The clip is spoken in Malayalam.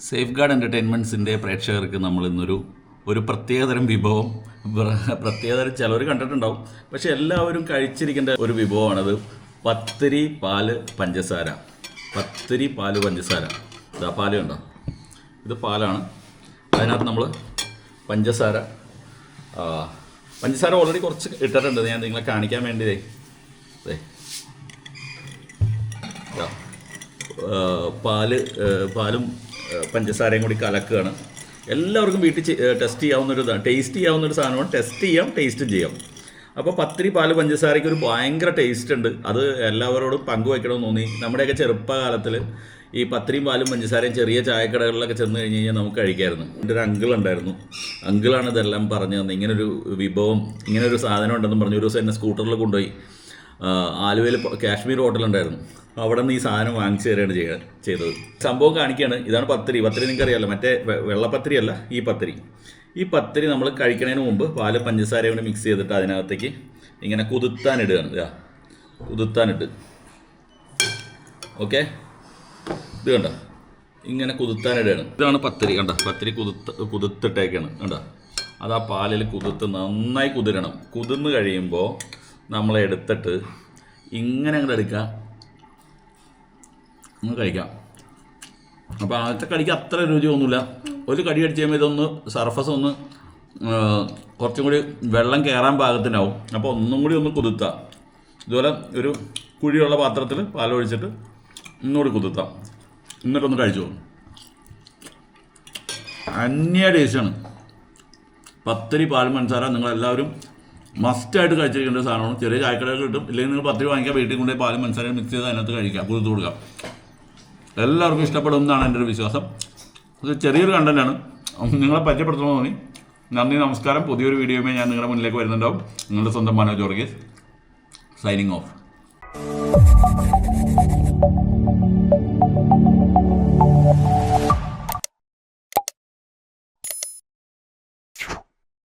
സേഫ് ഗാർഡ് എന്റർടൈൻമെന്റ്സിന്റെ പ്രേക്ഷകർക്ക് നമ്മൾ ഇന്നൊരു ഒരു പ്രത്യേകതരം വിഭവം പ്ര- പ്രത്യേകതരം ചിലവർ കണ്ടിട്ടുണ്ടാവും. പക്ഷെ എല്ലാവരും കഴിച്ചിരിക്കേണ്ട ഒരു വിഭവമാണത് പത്തിരി പാൽ പഞ്ചസാര. പത്തിരി പാൽ പഞ്ചസാര. ഇതാ പാൽ കണ്ടോ? ഇത് പാലാണ്. അതിനകത്ത് നമ്മൾ പഞ്ചസാര പഞ്ചസാര ഓൾറെഡി കുറച്ച് ഇട്ടിട്ടുണ്ട്. ഞാൻ നിങ്ങളെ കാണിക്കാൻ വേണ്ടി അതെ പാൽ പാലും പഞ്ചസാരയും കൂടി കലക്കുകയാണ്. എല്ലാവർക്കും വീട്ടിൽ ടെസ്റ്റ് ചെയ്യാവുന്ന ഒരു ഇതാണ് ടേസ്റ്റ് ചെയ്യാവുന്ന ഒരു സാധനമാണ്. ടെസ്റ്റ് ചെയ്യാം ടേസ്റ്റ് ചെയ്യാം. അപ്പോൾ പത്തിരി പാൽ പഞ്ചസാരയ്ക്ക് ഒരു ഭയങ്കര ടേസ്റ്റ് ഉണ്ട്. അത് എല്ലാവരോടും പങ്കുവയ്ക്കണമെന്ന് തോന്നി. നമ്മുടെയൊക്കെ ചെറുപ്പകാലത്തിൽ ഈ പത്തിരിയും പാലും പഞ്ചസാരയും ചെറിയ ചായക്കടകളിലൊക്കെ ചെന്ന് കഴിഞ്ഞ് കഴിഞ്ഞാൽ നമുക്ക് കഴിക്കായിരുന്നു. എന്റെ ഒരു അങ്കിൾ ഉണ്ടായിരുന്നു. അങ്കിളാണ് ഇതെല്ലാം പറഞ്ഞു തന്നെ ഇങ്ങനൊരു വിഭവം ഇങ്ങനൊരു സാധനം ഉണ്ടെന്ന് പറഞ്ഞു ഒരു ദിവസം എന്നെ സ്കൂട്ടറിൽ കൊണ്ടുപോയി. ആലുവയിൽ കാശ്മീർ ഹോട്ടലുണ്ടായിരുന്നു അവിടെ നിന്ന് ഈ സാധനം വാങ്ങിച്ചു തരികയാണ് ചെയ്യുക ചെയ്തത്. സംഭവം കാണിക്കുകയാണ് ഇതാണ് പത്തിരി. പത്തിരി നിങ്ങൾക്ക് അറിയാമല്ലോ മറ്റേ വെള്ളപ്പത്തിരി അല്ല ഈ പത്തിരി. ഈ പത്തിരി നമ്മൾ കഴിക്കുന്നതിന് മുമ്പ് പാൽ പഞ്ചസാരയും കൂടി മിക്സ് ചെയ്തിട്ട് അതിനകത്തേക്ക് ഇങ്ങനെ കുതിർത്താനിടുകയാണ് ഇതാ കുതിർത്താനിട്ട് ഓക്കെ ഇത് കണ്ട? ഇങ്ങനെ കുതിർത്താനിടുകയാണ് ഇതാണ് പത്തിരി. കണ്ട? പത്തിരി കുതിർത്ത് കുതിർത്തിട്ടേക്കാണ്. കണ്ട? അത് ആ പാലിൽ കുതിർത്ത് നന്നായി കുതിരണം. കുതിർന്ന് കഴിയുമ്പോൾ നമ്മൾ എടുത്തിട്ട് ഇങ്ങനെ അങ്ങോട്ട് എടുക്കുക. നമ്മൾ കഴിക്കാം. അപ്പോൾ ആദ്യത്തെ കടിക്ക് അത്ര രുചിയൊന്നുമില്ല. ഒരു കടി അടിച്ച് കഴിയുമ്പോൾ ഇതൊന്ന് സർഫസ് ഒന്ന് കുറച്ചും കൂടി വെള്ളം കയറാൻ പാകത്തിനാവും. അപ്പോൾ ഒന്നും കൂടി ഒന്ന് കുതിർത്താം. ഇതുപോലെ ഒരു കുഴിയുള്ള പാത്രത്തിൽ പാലൊഴിച്ചിട്ട് ഒന്നുകൂടി കുതിർത്താം. എന്നിട്ടൊന്ന് കഴിച്ചു. അന്യ ടേസ്റ്റാണ് പത്തിരി പാൽ മൺസാര നിങ്ങളെല്ലാവരും മസ്റ്റായിട്ട് കഴിച്ചിരിക്കേണ്ട സാധനമാണ്. ചെറിയ ചായക്കടകൾ കിട്ടും. ഇല്ലെങ്കിൽ നിങ്ങൾ പത്തിരി വാങ്ങിക്കാൻ വീട്ടിൽ കൊണ്ടുപോയി പാലും മനസ്സിലായി മിക്സ് ചെയ്ത് അതിനകത്ത് കഴിക്കാം. കൊടുത്തു കൊടുക്കാം. എല്ലാവർക്കും ഇഷ്ടപ്പെടും എന്നാണ് എന്റെ ഒരു വിശ്വാസം. ഇത് ചെറിയൊരു കണ്ടന്റാണ് നിങ്ങളെ പരിചയപ്പെടുത്തണമെന്ന് തോന്നി. നന്ദി നമസ്കാരം. പുതിയൊരു വീഡിയോയുമായി ഞാൻ നിങ്ങളുടെ മുന്നിലേക്ക് വരുന്നുണ്ടാവും. നിങ്ങളുടെ സ്വന്തം മനോജ് ജോർഗീസ് സൈനിങ് ഓഫ്